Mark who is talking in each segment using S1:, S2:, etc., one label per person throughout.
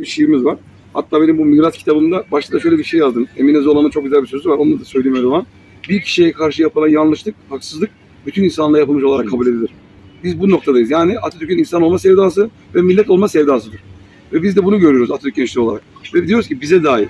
S1: bir şiirimiz var. Hatta benim bu Miras kitabımda başta şöyle bir şey yazdım. Emine Zola'nın çok güzel bir sözü var. Onu da söyleyeyim Erdoğan. Bir kişiye karşı yapılan yanlışlık, haksızlık bütün insanlığa yapılmış olarak kabul edilir. Biz bu noktadayız. Yani Atatürk'ün insan olma sevdası ve millet olma sevdasıdır. Ve biz de bunu görüyoruz Atatürk gençliği olarak. Ve diyoruz ki bize dair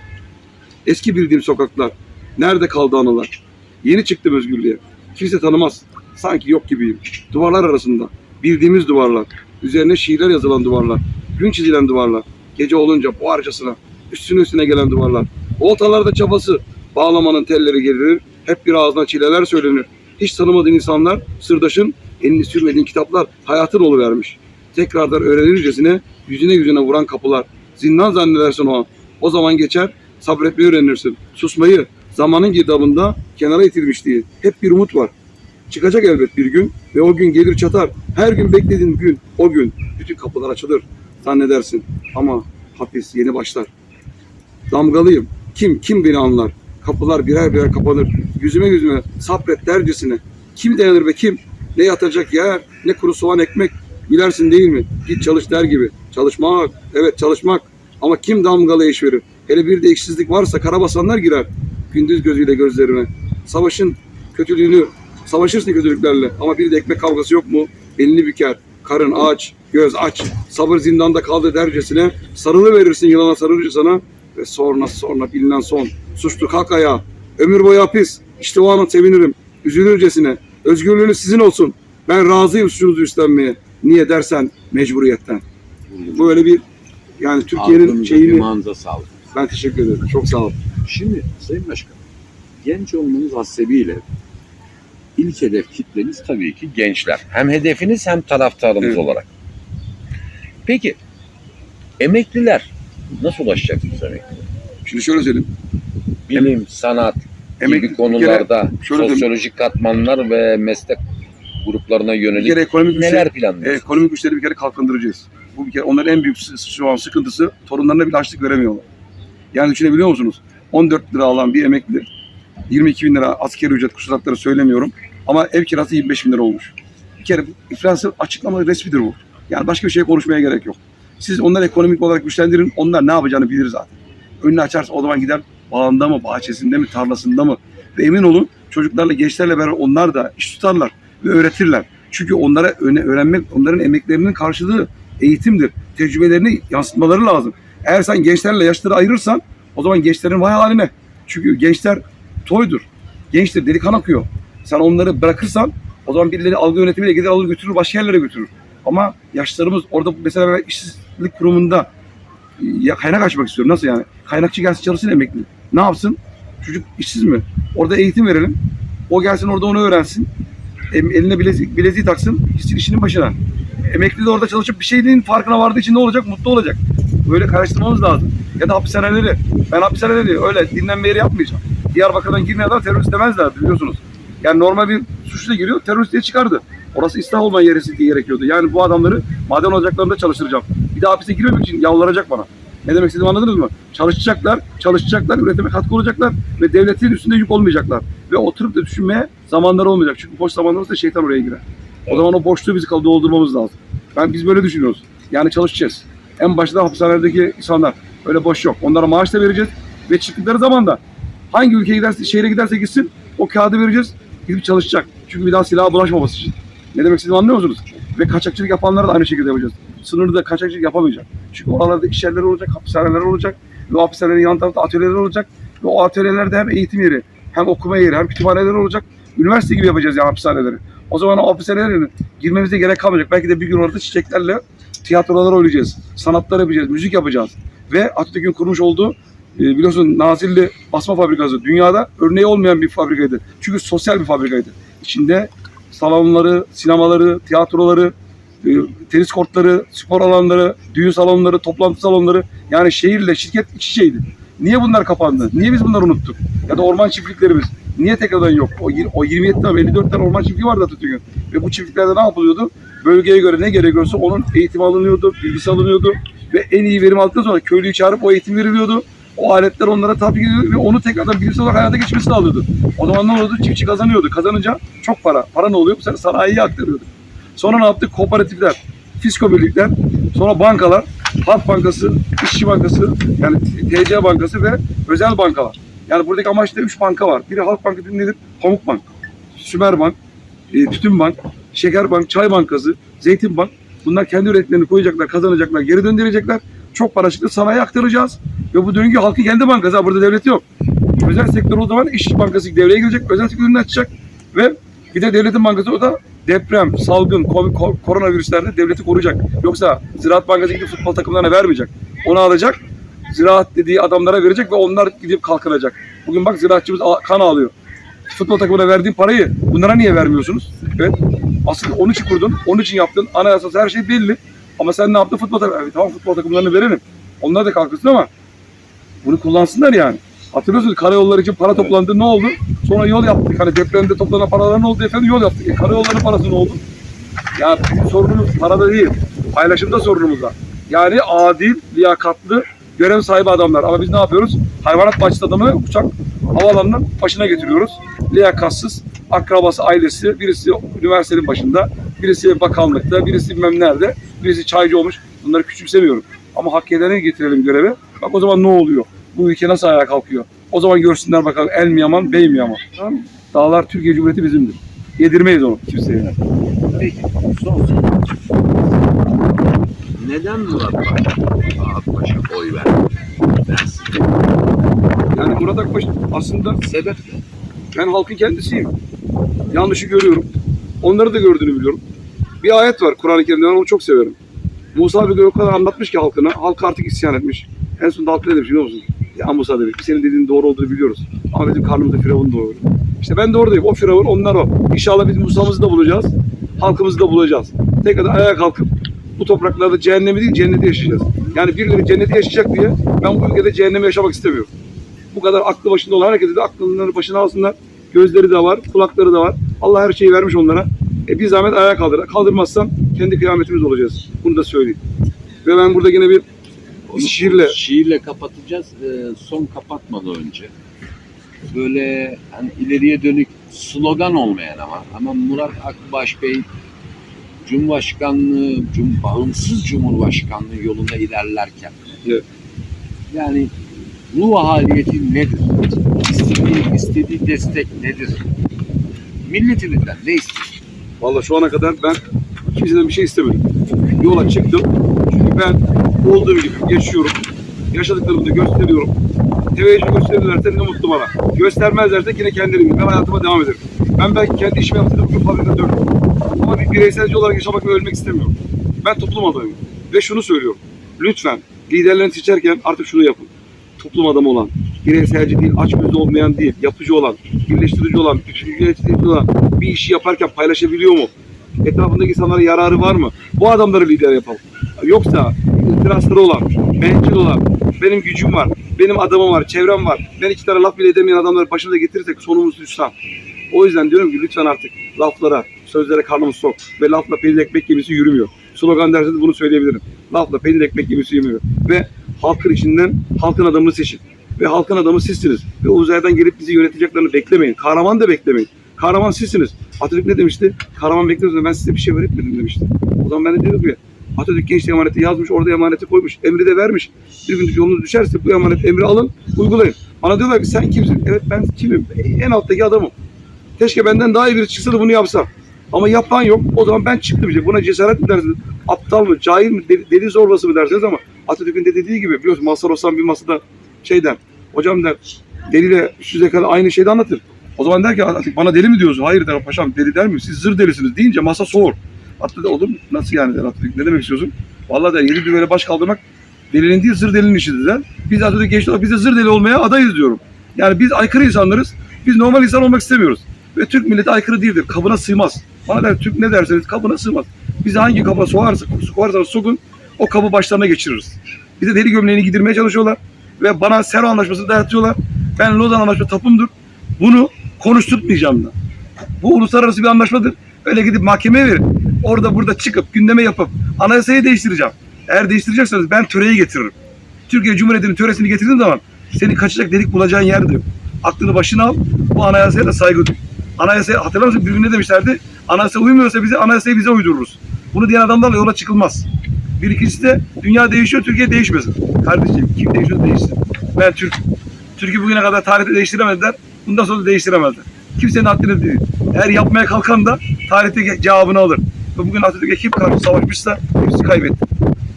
S1: eski bildiğim sokaklar, nerede kaldı anılar? Yeni çıktım özgürlüğe. Kimse tanımaz. Sanki yok gibiyim. Duvarlar arasında. Bildiğimiz duvarlar. Üzerine şiirler yazılan duvarlar. Gün çizilen duvarlar. Gece olunca buharcasına. Üstüne üstüne gelen duvarlar. Oltalarda çabası. Bağlamanın telleri gelir. Hep bir ağzına çileler söylenir. Hiç tanımadığın insanlar, sırdaşın, elini sürmediğin kitaplar hayatın oluvermiş. Tekrardan öğrenircesine yüzüne yüzüne vuran kapılar. Zindan zannedersin o an. O zaman geçer, sabretmeyi öğrenirsin. Susmayı, zamanın girdabında kenara itilmiş diye. Hep bir umut var. Çıkacak elbet bir gün ve o gün gelir çatar. Her gün beklediğin gün, o gün bütün kapılar açılır zannedersin. Ama hapis yeni başlar. Damgalıyım. Kim, kim beni anlar? Kapılar birer birer kapanır. Yüzüme yüzüme sabret dercesine. Kim dayanır be kim? Ne yatacak yer, ne kuru soğan ekmek. Bilersin değil mi? Git çalış der gibi. Çalışmak, evet çalışmak. Ama kim damgalı iş verir? Hele bir de eksizlik varsa karabasanlar girer. Gündüz gözüyle gözlerine. Savaşın kötülüğünü, savaşırsın kötülüklerle. Ama bir de ekmek kavgası yok mu? Elini büker. Karın aç, göz aç. Sabır zindanda kaldı dercesine. Sarılı verirsin yılana sarılır sana. Ve sonra sonra bilinen son. Suçlu kalk ayağa. Ömür boyu hapis. İşte o an sevinirim. Üzülürcesine. Özgürlüğünüz sizin olsun. Ben razıyım suçunuzu üstlenmeye. Niye dersen mecburiyetten. Böyle bir yani Türkiye'nin şeyini
S2: sağlık.
S1: ben teşekkür ederim. Çok sağ olun.
S2: Şimdi Sayın Başkan, genç olmanız hasebiyle ilk hedef kitleniz tabii ki gençler. Hem hedefiniz hem taraftarınız
S1: Evet.
S2: olarak. Peki, emekliler nasıl ulaşacaksınız emeklilere?
S1: Şimdi şöyle söyleyeyim.
S2: Bilim, sanat
S1: Emek-
S2: gibi konularda
S1: şöyle diyeyim.
S2: sosyolojik katmanlar ve meslek gruplarına
S1: Bir
S2: yönelik
S1: kere ekonomik güçleri,
S2: neler
S1: e,
S2: planlıyorsunuz?
S1: ekonomik güçleri bir kere kalkındıracağız. Bu bir kere onların en büyük şu an sıkıntısı torunlarına bir açlık veremiyorlar. Yani düşünebiliyor musunuz? 14 lira alan bir emekli 22 bin lira askeri ücret kusuratları söylemiyorum. Ama ev kirası 25 bin lira olmuş. Bir kere bu enflasyon açıklama resmidir bu. Yani başka bir şey konuşmaya gerek yok. Siz onları ekonomik olarak güçlendirin. Onlar ne yapacağını bilir zaten. Önünü açarsa o zaman gider bağında mı, bahçesinde mi, tarlasında mı? Ve emin olun çocuklarla, gençlerle beraber onlar da iş tutarlar ve öğretirler. Çünkü onlara öne, öğrenmek, onların emeklerinin karşılığı eğitimdir. Tecrübelerini yansıtmaları lazım. Eğer sen gençlerle yaşları ayırırsan o zaman gençlerin vay haline. Çünkü gençler toydur. Gençtir, deli kan akıyor. Sen onları bırakırsan o zaman birileri algı yönetimiyle gider alır götürür, başka yerlere götürür. Ama yaşlarımız orada mesela ben işsizlik kurumunda ya kaynak açmak istiyorum. Nasıl yani? Kaynakçı gelsin çalışsın emekli. Ne yapsın? Çocuk işsiz mi? Orada eğitim verelim. O gelsin orada onu öğrensin. Eline bilezik, bileziği taksın. Gitsin işinin başına. Emekli de orada çalışıp bir şeyin farkına vardığı için ne olacak? Mutlu olacak. Böyle karıştırmamız lazım. Ya da hapishaneleri. Ben hapishaneleri öyle dinlenme yeri yapmayacağım. Diyarbakır'dan girmeyen adam terörist demezler biliyorsunuz. Yani normal bir suçlu da giriyor terörist diye çıkardı. Orası İslah olma yeri diye gerekiyordu. Yani bu adamları maden ocaklarında çalıştıracağım. Bir daha hapise girmemek için yalvaracak bana. Ne demek istediğimi anladınız mı? Çalışacaklar, çalışacaklar, üretime katkı olacaklar ve devletin üstünde yük olmayacaklar. Ve oturup da düşünmeye zamanları olmayacak. Çünkü boş zamanlarımızda şeytan oraya girer. O zaman o boşluğu biz doldurmamız lazım. Ben biz böyle düşünüyoruz. Yani çalışacağız. En başta hapishanelerdeki insanlar öyle boş yok. Onlara maaş da vereceğiz ve çıktıkları zaman da hangi ülkeye giderse, şehre giderse gitsin o kağıdı vereceğiz. Gidip çalışacak. Çünkü bir daha silaha bulaşmaması için. Ne demek istediğimi anlıyor musunuz? Ve kaçakçılık yapanlara da aynı şekilde yapacağız. Sınırda kaçakçılık yapamayacak. Çünkü oralarda iş yerleri olacak, hapishaneler olacak. Ve hapishanelerin yan tarafta atölyeler olacak. Ve o atölyelerde hem eğitim yeri, hem okuma yeri, hem kütüphaneler olacak. Üniversite gibi yapacağız yani hapishaneleri. O zaman o hapishanelere girmemize gerek kalmayacak. Belki de bir gün orada çiçeklerle tiyatrolar oynayacağız. Sanatlar yapacağız, müzik yapacağız. Ve Atatürk'ün kurmuş olduğu e, biliyorsun Nazilli basma fabrikası dünyada örneği olmayan bir fabrikaydı. Çünkü sosyal bir fabrikaydı. İçinde salonları, sinemaları, tiyatroları, e, tenis kortları, spor alanları, düğün salonları, toplantı salonları yani şehirle şirket iç içeydi. Niye bunlar kapandı? Niye biz bunları unuttuk? Ya da orman çiftliklerimiz. Niye tekrardan yok? O, o 27 tane, 54 tane orman çiftliği vardı Atatürk'ün. Ve bu çiftliklerde ne yapılıyordu? Bölgeye göre ne gerekiyorsa onun eğitimi alınıyordu, bilgisi alınıyordu. Ve en iyi verim aldıktan sonra köylüyü çağırıp o eğitim veriliyordu. O aletler onlara tatbik ediliyordu ve onu tekrardan bilimsel olarak hayata geçmesi sağlıyordu. O zaman ne oluyordu? Çiftçi kazanıyordu. Kazanınca çok para. Para ne oluyor? Bu sefer sanayiye aktarıyordu. Sonra ne yaptık? Kooperatifler, fisko birlikler, sonra bankalar. Halk Bankası, İşçi Bankası, yani TC Bankası ve özel bankalar. Yani buradaki amaçta üç banka var. Biri Halk Bankası nedir? Pamuk Bank, Sümer Bank, e, Tütün Bank, Şeker Bank, Çay Bankası, Zeytin Bank. Bunlar kendi ürettiklerini koyacaklar, kazanacaklar, geri döndürecekler. Çok paraşıklı sanayi aktaracağız. Ve bu döngü halkı kendi bankası. Burada devlet yok. Özel sektör o zaman İşçi Bankası devreye girecek. Özel sektörünü açacak. Ve bir de devletin bankası o da deprem, salgın, ko- koronavirüslerde devleti koruyacak. Yoksa Ziraat Bankası gidip futbol takımlarına vermeyecek. Onu alacak, ziraat dediği adamlara verecek ve onlar gidip kalkınacak. Bugün bak ziraatçımız kan ağlıyor. Futbol takımına verdiğin parayı bunlara niye vermiyorsunuz? Evet. Asıl onun için kurdun, onun için yaptın. Anayasası her şey belli. Ama sen ne yaptın? Futbol takımı. Evet, tamam futbol takımlarını verelim. Onlar da kalkırsın ama bunu kullansınlar yani. Hatırlıyorsunuz karayolları için para toplandı ne oldu? Sonra yol yaptık. Hani depremde toplanan paralar ne oldu efendim? Yol yaptık. E, karayolları parası ne oldu? Ya bizim sorunumuz parada değil. Paylaşımda sorunumuz var. Yani adil, liyakatlı, görev sahibi adamlar. Ama biz ne yapıyoruz? Hayvanat bahçesi adamı uçak havalarının başına getiriyoruz. Liyakatsız, akrabası, ailesi, birisi üniversitenin başında, birisi bakanlıkta, birisi bilmem nerede, birisi çaycı olmuş. Bunları küçümsemiyorum. Ama hak edene getirelim göreve. Bak o zaman ne oluyor? Bu ülke nasıl ayağa kalkıyor? O zaman görsünler bakalım el mi yaman, bey mi yaman. Tamam mı? Dağlar Türkiye Cumhuriyeti bizimdir. Yedirmeyiz onu kimseye.
S2: Peki son soru. Neden Murat Akbaş'a oy verdi? Dersin.
S1: Yani Murat Akbaş aslında
S2: Sebep
S1: ben halkın kendisiyim. Yanlışı görüyorum. Onları da gördüğünü biliyorum. Bir ayet var Kur'an-ı Kerim'de ben onu çok severim. Musa bir o kadar anlatmış ki halkına. Halk artık isyan etmiş. En sonunda halk ne demiş biliyor musun? Ya Musa demiş. Senin dediğin doğru olduğunu biliyoruz. Ama bizim karnımızda Firavun doğuyor. İşte ben de oradayım. O Firavun onlar o. İnşallah biz Musa'mızı da bulacağız. Halkımızı da bulacağız. Tekrar ayağa kalkıp bu topraklarda cehennemi değil cenneti yaşayacağız. Yani birileri cenneti yaşayacak diye ben bu ülkede cehennemi yaşamak istemiyorum. Bu kadar aklı başında olan herkese de aklını başına alsınlar. Gözleri de var, kulakları da var. Allah her şeyi vermiş onlara. E bir zahmet ayağa kaldır. Kaldırmazsan kendi kıyametimiz olacağız. Bunu da söyleyeyim. Ve ben burada yine bir
S2: Onu
S1: Şiirle.
S2: Şiirle kapatacağız. Ee, son kapatmadan önce böyle hani ileriye dönük slogan olmayan ama ama Murat Akbaş Bey Cumhurbaşkanlığı, cum, bağımsız Cumhurbaşkanlığı yolunda ilerlerken
S1: Evet.
S2: yani ruh haliyeti nedir? İstediği, istediği destek nedir? Milletimizden ne istiyor?
S1: Vallahi şu ana kadar ben kimseden bir şey istemedim. Yola çıktım. Çünkü ben olduğum gibi yaşıyorum. Yaşadıklarımı da gösteriyorum. Teveccüh gösterirlerse ne mutlu bana. Göstermezlerse yine kendileri Ben hayatıma devam ederim. Ben belki kendi işimi yaptığım bugün fabrikada dönüyorum. Ama bir bireyselci olarak yaşamak ve ölmek istemiyorum. Ben toplum adamıyım. Ve şunu söylüyorum. Lütfen liderlerini seçerken artık şunu yapın. Toplum adamı olan, bireyselci değil, açgözlü olmayan değil, yapıcı olan, birleştirici olan, bütünleştirici olan bir işi yaparken paylaşabiliyor mu? Etrafındaki insanlara yararı var mı? Bu adamları lider yapalım. Yoksa itirazları olan, bencil olan, benim gücüm var, benim adamım var, çevrem var. Ben iki tane laf bile edemeyen adamları başımıza getirirsek sonumuz hüsran. O yüzden diyorum ki lütfen artık laflara, sözlere karnımız sok. Ve lafla peynir ekmek gemisi yürümüyor. Slogan derseniz bunu söyleyebilirim. Lafla peynir ekmek gemisi yürümüyor. Ve halkın içinden halkın adamını seçin. Ve halkın adamı sizsiniz. Ve uzaydan gelip bizi yöneteceklerini beklemeyin. Kahraman da beklemeyin. Kahraman sizsiniz. Atatürk ne demişti? Kahraman bekliyorsunuz ben size bir şey öğretmedim demişti. O zaman ben de dedim ki Atatürk gençliğe emaneti yazmış, orada emaneti koymuş, emri de vermiş. Bir gün yolunuz düşerse bu emanet emri alın, uygulayın. Bana diyorlar ki sen kimsin? Evet ben kimim? En alttaki adamım. Keşke benden daha iyi biri çıksa da bunu yapsa. Ama yapan yok. O zaman ben çıktım işte. Buna cesaret mi dersiniz? Aptal mı? Cahil mi? Deli, deli zorbası mı dersiniz ama Atatürk'ün de dediği gibi biliyorsun Mazhar Osman bir masada şey der. Hocam der deliyle üst kadar aynı şeyde anlatır. O zaman der ki Atatürk bana deli mi diyorsun? Hayır der paşam deli der mi? Siz zır delisiniz deyince masa soğur. Hatta da olur mu? Nasıl yani der Atatürk? Ne demek istiyorsun? Vallahi der yedi düvele baş kaldırmak delinin değil zır delinin işidir der. Biz Atatürk gençler olarak biz de zır deli olmaya adayız diyorum. Yani biz aykırı insanlarız. Biz normal insan olmak istemiyoruz. Ve Türk milleti aykırı değildir. Kabına sığmaz. Bana der Türk ne derseniz kabına sığmaz. Bizi hangi kaba soğarsa, sokarsanız sokun o kabı başlarına geçiririz. Bize deli gömleğini giydirmeye çalışıyorlar. Ve bana Sero Anlaşması'nı dayatıyorlar. Ben Lozan Anlaşması tapumdur. Bunu konuşturtmayacağım da. Bu uluslararası bir anlaşmadır. Öyle gidip mahkemeye verin. Orada burada çıkıp gündeme yapıp anayasayı değiştireceğim. Eğer değiştirecekseniz ben töreyi getiririm. Türkiye Cumhuriyeti'nin töresini getirdiğin zaman seni kaçacak delik bulacağın yer diyor. Aklını başına al. Bu anayasaya da saygı duy. Anayasaya hatırlar mısın birbirine demişlerdi. Anayasa uymuyorsa bize anayasayı bize uydururuz. Bunu diyen adamlarla yola çıkılmaz. Bir ikincisi de dünya değişiyor, Türkiye değişmesin. Kardeşim kim değişiyor değişsin. Ben Türk. Türkiye bugüne kadar tarihte değiştiremediler. Bundan sonra da değiştiremezler. Kimsenin haddini değil. Eğer yapmaya kalkan da tarihte cevabını alır. Ve bugün Atatürk'e kim karşı savaşmışsa hepsi kaybetti.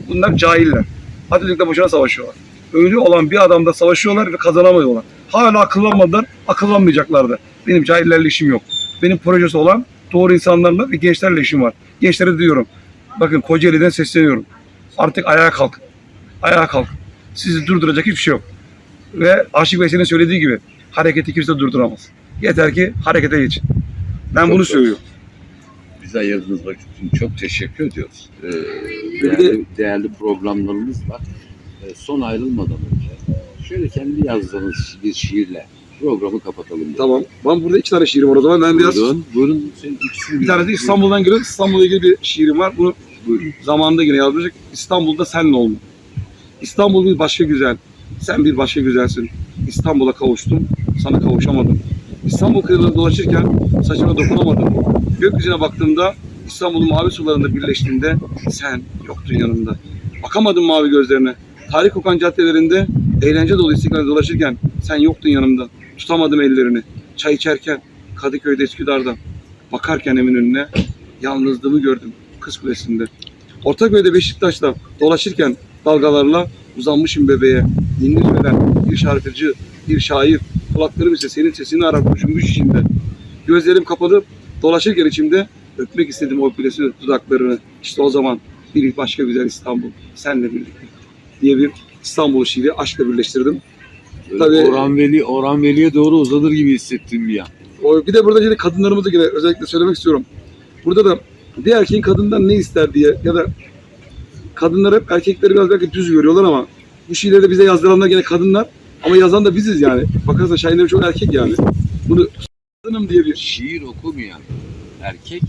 S1: Bunlar cahiller. Atatürk'le boşuna savaşıyorlar. Ölü olan bir adamda savaşıyorlar ve kazanamıyorlar. Hala akıllanmadılar, akıllanmayacaklar da. Benim cahillerle işim yok. Benim projesi olan doğru insanlarla ve gençlerle işim var. Gençlere diyorum. Bakın Kocaeli'den sesleniyorum. Artık ayağa kalkın. Ayağa kalkın. Sizi durduracak hiçbir şey yok. Ve Aşık Veysel'in söylediği gibi hareketi kimse durduramaz. Yeter ki harekete geçin. Ben
S2: Çok
S1: bunu söylüyorum.
S2: Bize ayırdığınız vakit için çok teşekkür ediyoruz. Ee, değerli, değerli programlarımız var. Ee, son ayrılmadan önce şöyle kendi yazdığınız bir şiirle programı kapatalım.
S1: Tamam. Ben burada iki tane şiirim var o zaman. Ben biraz
S2: Buyurun, buyurun. Senin ikisini
S1: bir tane de İstanbul'dan geliyor. İstanbul'la ilgili bir şiirim var. Bunu zamanında yine yazmıştık. İstanbul'da senle olma. İstanbul bir başka güzel. Sen bir başka güzelsin. İstanbul'a kavuştum. Sana kavuşamadım. İstanbul kıyılarında dolaşırken saçına dokunamadım. Gökyüzüne baktığımda İstanbul'un mavi sularında birleştiğinde sen yoktun yanımda. Bakamadım mavi gözlerine. Tarih kokan caddelerinde eğlence dolu istiklalde dolaşırken sen yoktun yanımda. Tutamadım ellerini. Çay içerken Kadıköy'de Üsküdar'da bakarken emin önüne yalnızlığımı gördüm kız kulesinde. Ortaköy'de Beşiktaş'ta dolaşırken dalgalarla uzanmışım bebeğe. İndirmeden bir şarkıcı, bir şair, kulaklarım ise senin sesini arar düşünmüş içinde. Gözlerim kapalı dolaşırken içimde öpmek istedim o kulesi dudaklarını. İşte o zaman bir başka güzel İstanbul senle birlikte diye bir İstanbul şiiri aşkla birleştirdim.
S2: Böyle
S1: Tabii-
S2: Orhan Veli, Orhan Veli'ye doğru uzanır gibi hissettim bir an.
S1: O, bir de burada yine kadınlarımızı yine özellikle söylemek istiyorum. Burada da bir erkeğin kadından ne ister diye ya da kadınlar hep erkekleri biraz belki düz görüyorlar ama bu şiirleri de bize yazdıranlar gene kadınlar ama yazan da biziz yani. Bakarsan şairleri çok erkek yani. Bunu kadınım diye bir
S2: Şiir okumayan erkek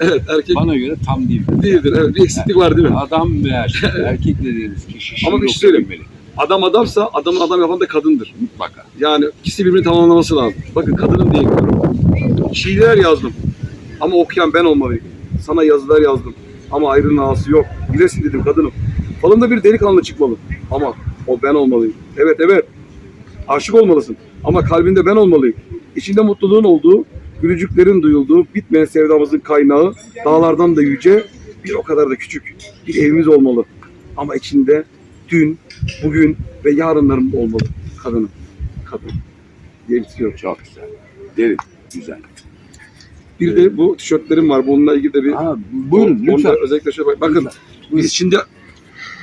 S1: evet erkek
S2: bana göre tam değil.
S1: değildir. Evet bir eksiklik var değil mi?
S2: Adam veya erkek, erkek dediğiniz kişi şiir
S1: Ama bir şey söyleyeyim. Adam adamsa adamın adam yapan da kadındır.
S2: Mutlaka.
S1: Yani ikisi birbirini tamamlaması lazım. Bakın kadınım diye gidiyorum. Şiirler yazdım. Ama okuyan ben olmalıyım. Sana yazılar yazdım. Ama ayrının ağası yok. Bilesin dedim kadınım. Falımda bir delikanlı çıkmalı. Ama o ben olmalıyım. Evet evet. Aşık olmalısın. Ama kalbinde ben olmalıyım. İçinde mutluluğun olduğu, gülücüklerin duyulduğu, bitmeyen sevdamızın kaynağı, dağlardan da yüce, bir o kadar da küçük bir evimiz olmalı. Ama içinde dün, bugün ve yarınlarım olmalı. Kadınım. Kadın. Diye bitiriyorum.
S2: Çok güzel. Derin. Güzel.
S1: Bir de bu tişörtlerim var. Bununla ilgili de bir...
S2: Ha, buyurun
S1: da
S2: lütfen.
S1: özellikle şöyle bak. Bakın
S2: Lütfen.
S1: biz şimdi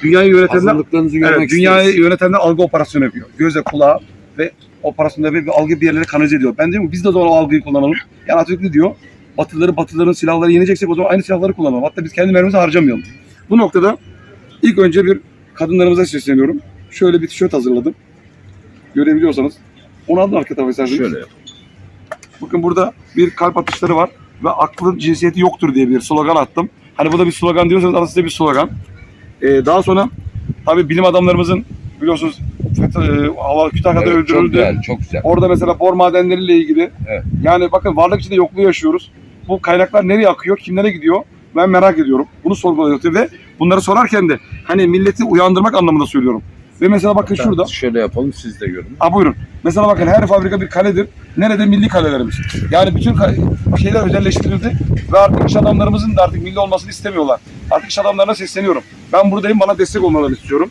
S1: dünyayı yönetenler, evet, dünyayı
S2: isteriz.
S1: yönetenler algı operasyonu yapıyor. Göze, kulağa ve operasyonda bir, bir algı bir yerlere kanalize ediyor. Ben diyorum ki biz de o zaman o algıyı kullanalım. Yani Atatürk ne diyor? Batıları, batıların silahları yeneceksek o zaman aynı silahları kullanalım. Hatta biz kendi mermimizi harcamayalım. Bu noktada ilk önce bir kadınlarımıza sesleniyorum. Şöyle bir tişört hazırladım. Görebiliyorsanız. Onu alın arka tarafa isterseniz.
S2: Şöyle yap.
S1: Bakın burada bir kalp atışları var ve aklın cinsiyeti yoktur diye bir slogan attım. Hani bu da bir slogan diyorsanız aslında bir slogan. Ee, daha sonra tabii bilim adamlarımızın biliyorsunuz FETÖ, e, hava Kütahya'da
S2: Evet, çok
S1: öldürüldü.
S2: güzel, çok güzel.
S1: Orada mesela bor madenleriyle ilgili.
S2: Evet.
S1: Yani bakın varlık içinde yokluğu yaşıyoruz. Bu kaynaklar nereye akıyor, kimlere gidiyor? Ben merak ediyorum. Bunu sorguluyor ve bunları sorarken de hani milleti uyandırmak anlamında söylüyorum. Ve mesela bakın şurada.
S2: Şöyle yapalım siz de görün.
S1: Ha buyurun. Mesela bakın her fabrika bir kaledir. Nerede milli kalelerimiz? Yani bütün şeyler özelleştirildi ve artık iş adamlarımızın da artık milli olmasını istemiyorlar. Artık iş adamlarına sesleniyorum. Ben buradayım bana destek olmalarını istiyorum.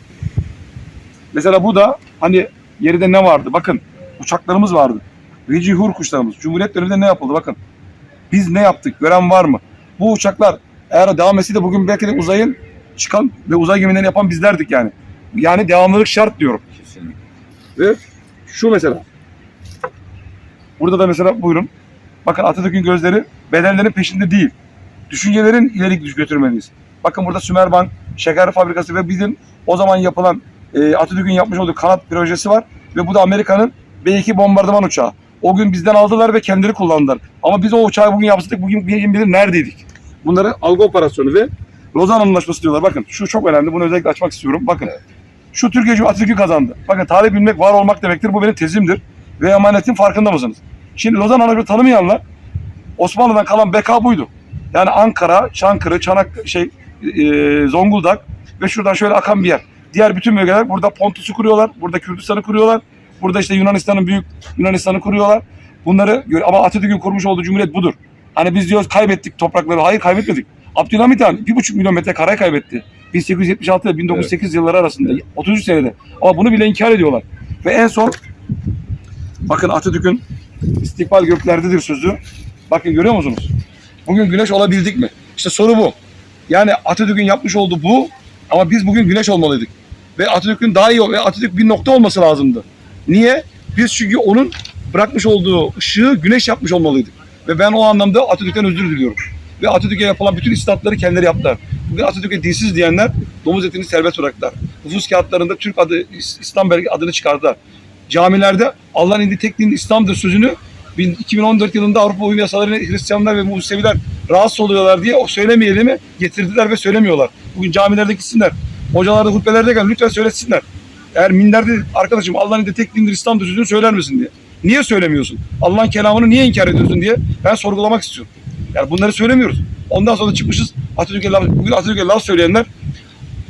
S1: Mesela bu da hani yerinde ne vardı? Bakın uçaklarımız vardı. Veci Hur kuşlarımız. Cumhuriyet döneminde ne yapıldı? Bakın. Biz ne yaptık? Gören var mı? Bu uçaklar eğer devam etse de bugün belki de uzayın çıkan ve uzay gemilerini yapan bizlerdik yani. Yani devamlılık şart diyorum.
S2: Kesinlikle.
S1: Ve şu mesela. Burada da mesela buyurun. Bakın Atatürk'ün gözleri bedenlerin peşinde değil. Düşüncelerin ileri götürmeliyiz. Bakın burada Sümerbank, şeker fabrikası ve bizim o zaman yapılan e, Atatürk'ün yapmış olduğu kanat projesi var. Ve bu da Amerika'nın B-2 bombardıman uçağı. O gün bizden aldılar ve kendileri kullandılar. Ama biz o uçağı bugün yapsaydık bugün kim bilir neredeydik. Bunları algı operasyonu ve Lozan Anlaşması diyorlar. Bakın şu çok önemli. Bunu özellikle açmak istiyorum. Bakın. Şu Türkiye Cumhuriyeti kazandı. Bakın tarih bilmek var olmak demektir. Bu benim tezimdir. Ve emanetin farkında mısınız? Şimdi Lozan Anlaşması tanımayanlar Osmanlı'dan kalan beka buydu. Yani Ankara, Çankırı, Çanak şey e, Zonguldak ve şuradan şöyle akan bir yer. Diğer bütün bölgeler burada Pontus'u kuruyorlar. Burada Kürdistan'ı kuruyorlar. Burada işte Yunanistan'ın büyük Yunanistan'ı kuruyorlar. Bunları ama Atatürk'ün kurmuş olduğu cumhuriyet budur. Hani biz diyoruz kaybettik toprakları. Hayır kaybetmedik. Abdülhamit Han bir buçuk milyon metre kare kaybetti. 1876 ile 1908 yılları arasında. 33 senede. Ama bunu bile inkar ediyorlar. Ve en son bakın Atatürk'ün istikbal göklerdedir sözü. Bakın görüyor musunuz? Bugün güneş olabildik mi? İşte soru bu. Yani Atatürk'ün yapmış olduğu bu ama biz bugün güneş olmalıydık. Ve Atatürk'ün daha iyi ve Atatürk bir nokta olması lazımdı. Niye? Biz çünkü onun bırakmış olduğu ışığı güneş yapmış olmalıydık. Ve ben o anlamda Atatürk'ten özür diliyorum. Ve Atatürk'e yapılan bütün istatları kendileri yaptılar. Bugün Atatürk'e dinsiz diyenler domuz etini serbest bıraktılar. Nüfus kağıtlarında Türk adı, İslam belge adını çıkardılar. Camilerde Allah'ın indiği tek din İslam'dır sözünü 2014 yılında Avrupa uyum yasalarına Hristiyanlar ve Museviler rahatsız oluyorlar diye o söylemeyelim mi getirdiler ve söylemiyorlar. Bugün camilerde gitsinler. Hocalarda, hutbelerde gel lütfen söyletsinler. Eğer minderde arkadaşım Allah'ın indiği tek dindir İslam'dır sözünü söyler misin diye. Niye söylemiyorsun? Allah'ın kelamını niye inkar ediyorsun diye ben sorgulamak istiyorum. Yani bunları söylemiyoruz. Ondan sonra çıkmışız Atatürk'e laf, bugün Atatürk'e laf söyleyenler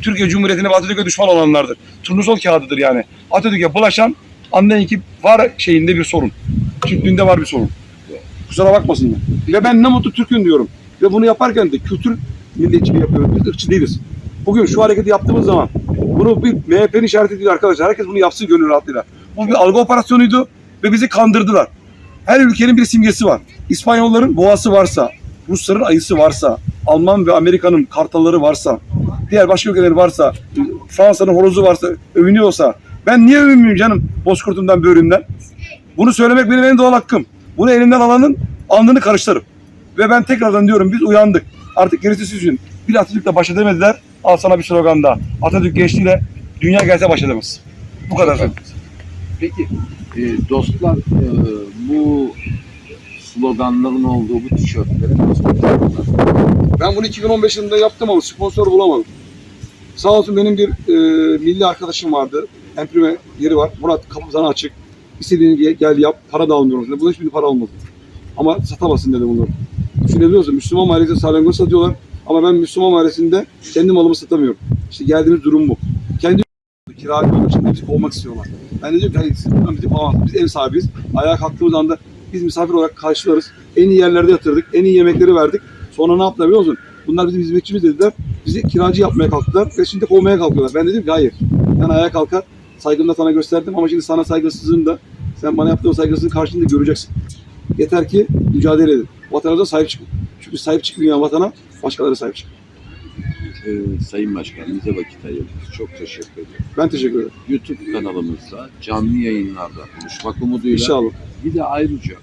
S1: Türkiye Cumhuriyeti'ne ve Atatürk'e düşman olanlardır. Turnusol kağıdıdır yani. Atatürk'e bulaşan anlayın ki var şeyinde bir sorun. Türklüğünde var bir sorun. Kusura bakmasınlar. Ve ben ne mutlu Türk'üm diyorum. Ve bunu yaparken de kültür milliyetçiliği yapıyoruz. Biz ırkçı değiliz. Bugün şu hareketi yaptığımız zaman bunu bir MHP'nin işareti değil arkadaşlar. Herkes bunu yapsın gönül rahatlığıyla. Bu bir algı operasyonuydu ve bizi kandırdılar. Her ülkenin bir simgesi var. İspanyolların boğası varsa, Rusların ayısı varsa, Alman ve Amerika'nın kartalları varsa, diğer başka ülkeleri varsa, Fransa'nın horozu varsa, övünüyorsa ben niye övünmeyeyim canım bozkurtumdan, böğrümden? Bunu söylemek benim en doğal hakkım. Bunu elimden alanın alnını karıştırırım. Ve ben tekrardan diyorum biz uyandık. Artık gerisi sizin. Bir Atatürk'le baş edemediler. Al sana bir slogan daha. Atatürk gençliğiyle dünya gelse baş edemez. Bu kadar.
S2: Peki e, dostlar e, bu sloganların olduğu bu tişörtleri nasıl yapıyorlar?
S1: Ben bunu 2015 yılında yaptım ama sponsor bulamadım. Sağ olsun benim bir e, milli arkadaşım vardı. Emprime yeri var. Murat kapı sana açık. İstediğini gel, yap. Para da almıyorum. Dedi. Buna hiçbir para almadım. Ama satamazsın dedi bunları. Düşünebiliyor musun? Müslüman mahallesinde salyangoz satıyorlar. Ama ben Müslüman mahallesinde kendi malımı satamıyorum. İşte geldiğimiz durum bu. Kendi olmak için bizi kovmak istiyorlar. Ben de diyorum ki hayır siz buradan bizi kovamazsınız. Biz ev sahibiyiz. Ayağa kalktığımız anda biz misafir olarak karşılarız. En iyi yerlerde yatırdık. En iyi yemekleri verdik. Sonra ne yaptılar biliyor musun? Bunlar bizim hizmetçimiz dediler. Bizi kiracı yapmaya kalktılar ve şimdi kovmaya kalkıyorlar. Ben dedim ki hayır. Ben ayağa kalkar saygımı da sana gösterdim ama şimdi sana saygısızlığını da sen bana yaptığın saygısızlığın karşılığında göreceksin. Yeter ki mücadele edin. Vatanınıza sahip çıkın. Çünkü sahip çıkmayan vatana başkaları sahip çıkın.
S2: E, Sayın Başkan bize vakit ayırdınız. Çok teşekkür ederim.
S1: Ben teşekkür ederim.
S2: YouTube kanalımızda canlı yayınlarda buluşmak umuduyla
S1: İnşallah.
S2: bir de ayrıca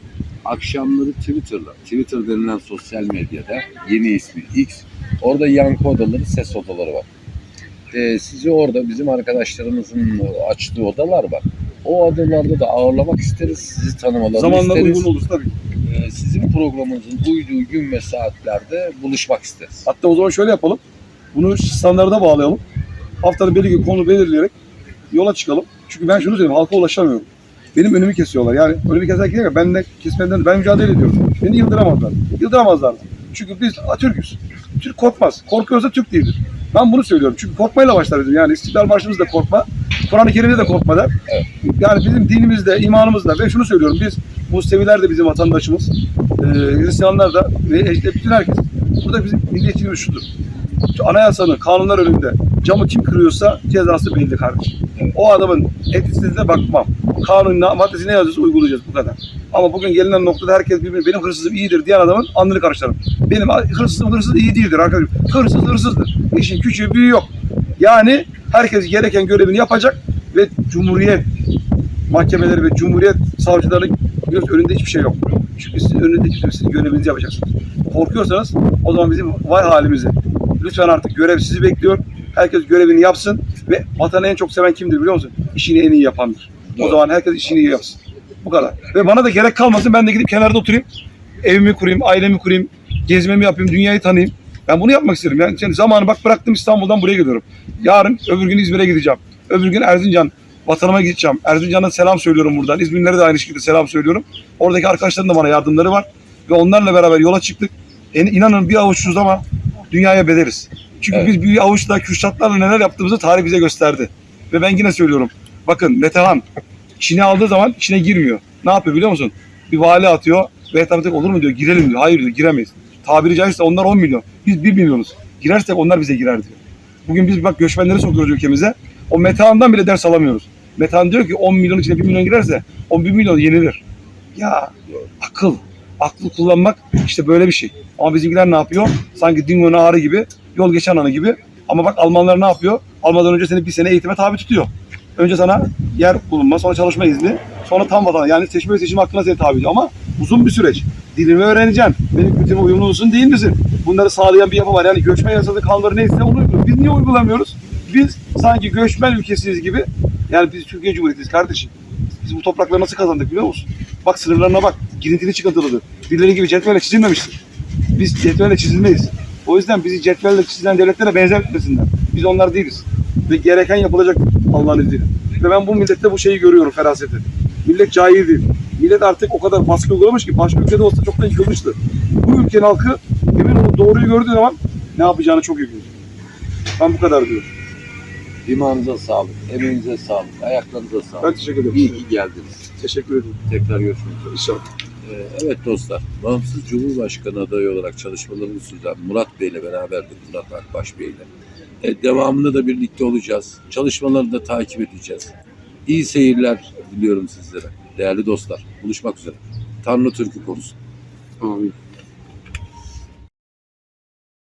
S2: akşamları Twitter'da, Twitter denilen sosyal medyada yeni ismi X, orada yankı odaları, ses odaları var. Ee, sizi orada bizim arkadaşlarımızın açtığı odalar var. O odalarda da ağırlamak isteriz, sizi tanımalarını
S1: Zamanla
S2: isteriz.
S1: uygun olur tabii.
S2: Ee, sizin programınızın uyduğu gün ve saatlerde buluşmak isteriz.
S1: Hatta o zaman şöyle yapalım. Bunu standarda bağlayalım. Haftanın belirli bir konu belirleyerek yola çıkalım. Çünkü ben şunu söyleyeyim, halka ulaşamıyorum. Benim önümü kesiyorlar. Yani önümü keserken değil? Ben de kesmeden ben mücadele ediyorum. Beni yıldıramazlar. Yıldıramazlar. Çünkü biz Türk'üz. Türk korkmaz. Korkuyorsa Türk değildir. Ben bunu söylüyorum. Çünkü korkmayla başlar bizim. Yani İstiklal Marşımız da korkma. Kur'an-ı Kerim'de de korkma der. Yani bizim dinimizde, imanımızda ve şunu söylüyorum. Biz Museviler de bizim vatandaşımız. Ee, Hristiyanlar da ve işte bütün herkes. Burada bizim milliyetçiliğimiz şudur. Anayasanın, kanunlar önünde camı kim kırıyorsa cezası belli kardeşim.
S2: Evet.
S1: O adamın etisine bakmam. Kanun maddesi ne yazıyorsa uygulayacağız bu kadar. Ama bugün gelinen noktada herkes birbirine benim hırsızım iyidir diyen adamın alnını karıştırırım. Benim hırsızım hırsız iyi değildir arkadaşım. Hırsız hırsızdır. İşin küçüğü büyüğü yok. Yani herkes gereken görevini yapacak ve Cumhuriyet mahkemeleri ve Cumhuriyet savcıları önünde hiçbir şey yok. Çünkü sizin önünde şey, siz görevinizi yapacaksınız. Korkuyorsanız o zaman bizim vay halimizi. Lütfen artık görev sizi bekliyor. Herkes görevini yapsın ve vatanı en çok seven kimdir biliyor musun? İşini en iyi yapandır. O zaman herkes işini iyi yapsın. Bu kadar. Ve bana da gerek kalmasın ben de gidip kenarda oturayım. Evimi kurayım, ailemi kurayım, gezmemi yapayım, dünyayı tanıyayım. Ben bunu yapmak isterim. Yani şimdi zamanı bak bıraktım İstanbul'dan buraya gidiyorum. Yarın öbür gün İzmir'e gideceğim. Öbür gün Erzincan vatanıma gideceğim. Erzincan'a selam söylüyorum buradan. İzmirlere de aynı şekilde selam söylüyorum. Oradaki arkadaşların da bana yardımları var. Ve onlarla beraber yola çıktık. En, inanın bir avuç tuz ama dünyaya bederiz. Çünkü
S2: Evet.
S1: biz bir avuçla Kürşatlarla neler yaptığımızı tarih bize gösterdi. Ve ben yine söylüyorum. Bakın Metehan içine aldığı zaman içine girmiyor. Ne yapıyor biliyor musun? Bir vali atıyor ve etrafındaki olur mu diyor girelim diyor. Hayır diyor giremeyiz. Tabiri caizse onlar 10 milyon. Biz 1 milyonuz. Girersek onlar bize girer diyor. Bugün biz bak göçmenleri sokuyoruz ülkemize. O Metehan'dan bile ders alamıyoruz. Metehan diyor ki 10 milyon içine 1 milyon girerse 11 milyon yenilir. Ya akıl, aklı kullanmak işte böyle bir şey. Ama bizimkiler ne yapıyor? Sanki dingonun ağrı gibi, yol geçen anı gibi. Ama bak Almanlar ne yapıyor? Almadan önce seni bir sene eğitime tabi tutuyor. Önce sana yer bulunma, sonra çalışma izni, sonra tam vatan. Yani seçme ve seçim hakkına seni tabi ediyor. Ama uzun bir süreç. Dilimi öğreneceksin. Benim kültürüme uyumlu musun değil misin? Bunları sağlayan bir yapı var. Yani göçmen yasası kanunları neyse onu uyguluyoruz. Biz niye uygulamıyoruz? Biz sanki göçmen ülkesiyiz gibi. Yani biz Türkiye Cumhuriyeti'yiz kardeşim. Biz bu toprakları nasıl kazandık biliyor musun? Bak sınırlarına bak. Girintili çıkıntılıdır. Birileri gibi cetvelle çizilmemiştir. Biz cetvelle çizilmeyiz. O yüzden bizi cetvelle çizilen devletlere benzetmesinler. Biz onlar değiliz. Ve gereken yapılacak Allah'ın izniyle. Ve ben bu millette bu şeyi görüyorum feraseti. Millet cahil değil. Millet artık o kadar baskı uygulamış ki başka ülkede olsa çoktan yıkılmıştı. Bu ülkenin halkı emin olun doğruyu gördüğü zaman ne yapacağını çok iyi biliyor. Ben bu kadar diyorum.
S2: İmanınıza sağlık, emeğinize sağlık, ayaklarınıza sağlık.
S1: Ben teşekkür ederim.
S2: İyi ki geldiniz.
S1: Teşekkür ederim.
S2: Tekrar görüşmek üzere.
S1: İnşallah.
S2: Ee, Evet dostlar, Bağımsız Cumhurbaşkanı adayı olarak çalışmalarını sürdüren Murat Bey ile beraberdik, Murat Akbaş Bey ile. E, devamında da birlikte olacağız. Çalışmalarını da takip edeceğiz. İyi seyirler diliyorum sizlere. Değerli dostlar, buluşmak üzere. Tanrı Türk'ü korusun.
S1: Amin.